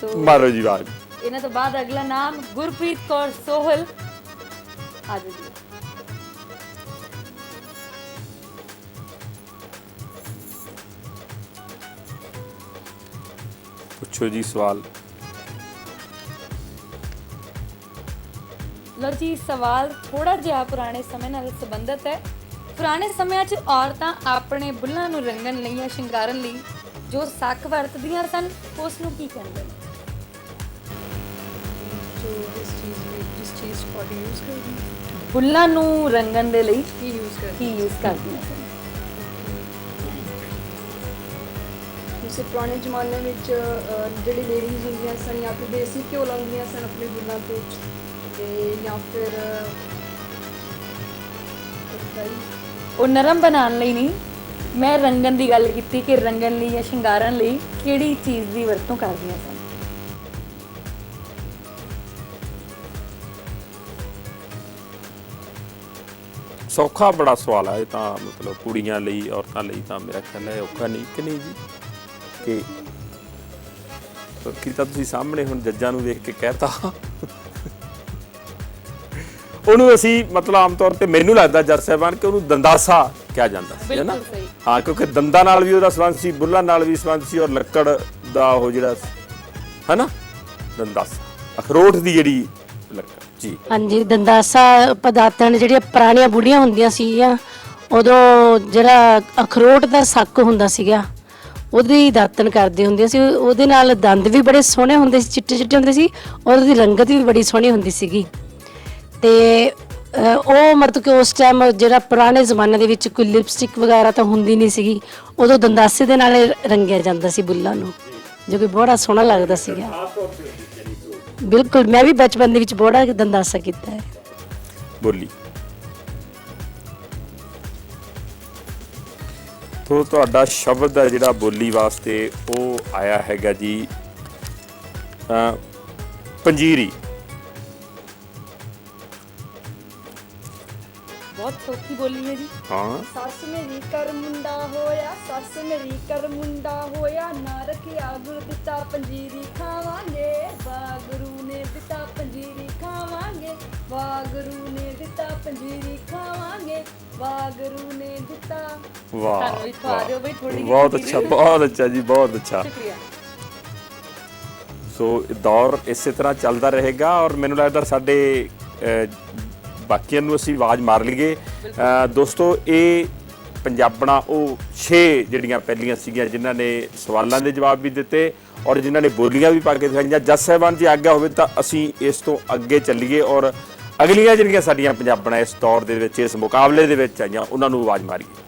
ਸੋ ਮਾਰੋ ਜੀ ਆਵਾਜ਼। ਇਹਨਾਂ ਤੋਂ ਬਾਅਦ ਅਗਲਾ ਨਾਮ ਗੁਰਪ੍ਰੀਤ ਕੌਰ ਸੋਹਲ। ਆਜੋ ਜੀ। ਪੁੱਛੋ ਜੀ ਸਵਾਲ। ਲੋ ਜੀ ਸਵਾਲ ਥੋੜਾ ਜਿਹਾ ਪੁਰਾਣੇ ਸਮੇਂ ਨਾਲ ਸੰਬੰਧਿਤ ਹੈ। ਪੁਰਾਣੇ ਸਮਿਆਂ 'ਚ ਔਰਤਾਂ ਆਪਣੇ ਬੁੱਲਾਂ ਨੂੰ ਰੰਗਣ ਲਈ ਜਾਂ ਸ਼ਿੰਗਾਰਨ ਲਈ ਜੋ ਸੱਕ ਵਰਤਦੀਆਂ ਸਨ ਉਸ ਨੂੰ ਕੀ ਕਹਿੰਦੇ ਨੇ? ਜੋ ਇਸ ਚੀਜ਼ ਵਿੱਚ ਜਿਸ ਚੀਜ਼ ਫॉर ਯੂਜ਼ ਕਰਦੀ ਫੁੱਲਾਂ ਨੂੰ ਰੰਗਣ ਦੇ ਲਈ ਕੀ ਯੂਜ਼ ਕੀ ਯੂਜ਼ ਕਰਦੀਆਂ ਸਨ? ਜਿਸ ਪੁਰਾਣੇ ਜ਼ਮਾਨੇ ਵਿੱਚ ਜਿਹੜੀ ਲੇਡੀਜ਼ ਹੁੰਦੀਆਂ ਸਨ ਜਾਂ ਫਿਰ ਦੇਸੀ ਘਿਓ ਲਾਉਂਦੀਆਂ ਸਨ ਆਪਣੇ ਗੁੱਲਾਂ ਤੇ ਤੇ ਜਾਂ ਫਿਰ ਉਹ ਨਰਮ ਬਣਾਉਣ ਲਈ ਨਹੀਂ ਮੈਂ ਰੰਗਣ ਦੀ ਗੱਲ ਕੀਤੀ ਕਿ ਰੰਗਣ ਲਈ ਜਾਂ ਸ਼ਿੰਗਾਰਨ ਲਈ ਕਿਹੜੀ ਚੀਜ਼ ਦੀ ਵਰਤੋਂ ਕਰਦੀਆਂ ਸਨ ਸੌਖਾ ਬੜਾ ਸਵਾਲ ਹੈ ਇਹ ਤਾਂ ਮਤਲਬ ਕੁੜੀਆਂ ਲਈ ਔਰਤਾਂ ਲਈ ਤਾਂ ਮੇਰਾ ਖਿਆਲ ਹੈ ਔਖਾ ਨਹੀਂ ਕਿ ਨਹੀਂ ਜੀ? ਕਿ ਕੀ ਤਾਂ ਤੁਸੀਂ ਸਾਹਮਣੇ ਹੁਣ ਜੱਜਾਂ ਨੂੰ ਵੇਖ ਕੇ ਕਹਿਤਾ? ਉਹਨੂੰ ਅਸੀਂ ਮਤਲਬ ਆਮ ਤੌਰ ਤੇ ਮੈਨੂੰ ਲੱਗਦਾ ਜੱਜ ਸਾਹਿਬਾਨ ਕਿ ਉਹਨੂੰ ਦੰਦਾਸਾ ਕਿਹਾ ਜਾਂਦਾ ਹੈ ਨਾ। ਹਾਂ, ਕਿਉਂਕਿ ਦੰਦਾਂ ਨਾਲ ਵੀ ਉਹਦਾ ਸੰਬੰਧ ਸੀ, ਬੁੱਲਾਂ ਨਾਲ ਵੀ ਸੰਬੰਧ ਸੀ ਔਰ ਲੱਕੜ ਦਾ ਉਹ ਜਿਹੜਾ ਹੈ ਦੰਦਾਸਾ। ਅਖਰੋਟ ਦੀ ਜਿਹੜੀ ਲੱਕੜ, ਜੀ। ਹਾਂਜੀ, ਦੰਦਾਸਾ ਪਦਾਰਥਾਂ ਨੇ ਜਿਹੜੀਆਂ ਪੁਰਾਣੀਆਂ ਬੁੜੀਆਂ ਹੁੰਦੀਆਂ ਸੀਗੀਆਂ, ਉਦੋਂ ਜਿਹੜਾ ਅਖਰੋਟ ਦਾ ਸੱਕ ਹੁੰਦਾ ਸੀਗਾ, ਉਹਦੀ ਦਾਤਨ ਕਰਦੇ ਹੁੰਦੇ ਸੀ। ਉਹਦੇ ਨਾਲ ਦੰਦ ਵੀ ਬੜੇ ਸੋਹਣੇ ਹੁੰਦੇ ਸੀ ਚਿੱਟੇ ਚਿੱਟੇ ਹੁੰਦੇ ਸੀ, ਔਰ ਉਹਦੀ ਰੰਗਤ ਵੀ ਬੜੀ ਸੋਹਣੀ ਹੁੰਦੀ ਸੀਗੀ। ਤੇ ਅਹ, ਉਹ ਮਤਲਬ ਕਿ ਉਸ ਟਾਈਮ ਜਿਹੜਾ ਪੁਰਾਣੇ ਜ਼ਮਾਨੇ ਦੇ ਵਿੱਚ ਕੋਈ ਲਿਪਸਟਿਕ ਵਗੈਰਾ ਤਾਂ ਹੁੰਦੀ ਨਹੀਂ ਸੀਗੀ ਉਦੋਂ ਦੰਦਾਸੇ ਦੇ ਨਾਲ ਰੰਗਿਆ ਜਾਂਦਾ ਸੀ ਬੁੱਲਾਂ ਨੂੰ ਜੋ ਕਿ ਬੜਾ ਸੋਹਣਾ ਲੱਗਦਾ ਸੀਗਾ। ਬਿਲਕੁਲ ਮੈਂ ਵੀ ਬਚਪਨ ਦੇ ਵਿੱਚ ਬੜਾ ਦੰਦਾਸਾ ਕੀਤਾ ਹੈ। ਬੋਲੀ। ਤੋ ਤੁਹਾਡਾ ਸ਼ਬਦ ਹੈ ਜਿਹੜਾ ਬੋਲੀ ਵਾਸਤੇ ਉਹ ਆਇਆ ਹੈਗਾ ਜੀ ਅ ਪੰਜੀਰੀ। ਬਹੁਤ ਸੌਖੀ ਬੋਲੀ ਹੈ ਜੀ। ਹਾਂ। ਸੱਸ ਮੇਰੀ ਕਰ ਮੁੰਡਾ ਹੋਇਆ ਸੱਸ ਮੇਰੀ ਕਰ ਮੁੰਡਾ ਹੋਇਆ। ਨਾ ਰੱਖਿਆ ਗੁਰ ਦਿੱਤਾ ਪੰਜੀਰੀ ਖਾਵਾਂਗੇ ਵਾਗਰੂ ਨੇ ਦਿੱਤਾ ਪੰਜੀਰੀ ਖਾਵਾਂਗੇ ਵਾਗਰੂ ਨੇ ਦਿੱਤਾ ਪੰਜੀਰੀ ਖਾਵਾਂਗੇ ਵਾਗਰੂ ਨੇ ਦਿੱਤਾ। ਵਾਹ ਸਾਨੂੰ ਵੀ ਖਵਾ ਦਿਓ ਬਈ ਥੋੜ੍ਹੀ ਜਿਹੀ ਬਹੁਤ। ਅੱਛਾ ਬਹੁਤ ਅੱਛਾ ਜੀ ਬਹੁਤ ਅੱਛਾ। ਸ਼ੁਕਰੀਆ। ਸੋ ਇਹ ਦੌਰ ਇਸੇ ਤਰ੍ਹਾਂ ਚੱਲਦਾ ਰਹੇਗਾ ਔਰ ਮੈਨੂੰ ਲੱਗਦਾ ਸਾਡੇ ਬਾਕੀਆਂ ਨੂੰ ਅਸੀਂ ਆਵਾਜ਼ ਮਾਰ ਲਈਏ। ਦੋਸਤੋ, ਇਹ ਪੰਜਾਬਣਾ, ਉਹ 6 ਜਿਹੜੀਆਂ ਪਹਿਲੀਆਂ ਸੀਗੀਆਂ, ਜਿਨ੍ਹਾਂ ਨੇ ਸਵਾਲਾਂ ਦੇ ਜਵਾਬ ਵੀ ਦਿੱਤੇ ਔਰ ਜਿਨ੍ਹਾਂ ਨੇ ਬੋਲੀਆਂ ਵੀ ਪਾ ਕੇ ਦਿਖਾਈਆਂ। ਜੱਜ ਸਾਹਿਬਾਨ ਜੀ ਆਗਿਆ ਹੋਵੇ ਤਾਂ ਅਸੀਂ ਇਸ ਤੋਂ ਅੱਗੇ ਚੱਲੀਏ ਔਰ ਅਗਲੀਆਂ ਜਿਹੜੀਆਂ ਸਾਡੀਆਂ ਪੰਜਾਬਣਾ ਇਸ ਦੌਰ ਦੇ ਵਿੱਚ, ਇਸ ਮੁਕਾਬਲੇ ਦੇ ਵਿੱਚ ਆਈਆਂ, ਉਹਨਾਂ ਨੂੰ ਆਵਾਜ਼ ਮਾਰੀਏ।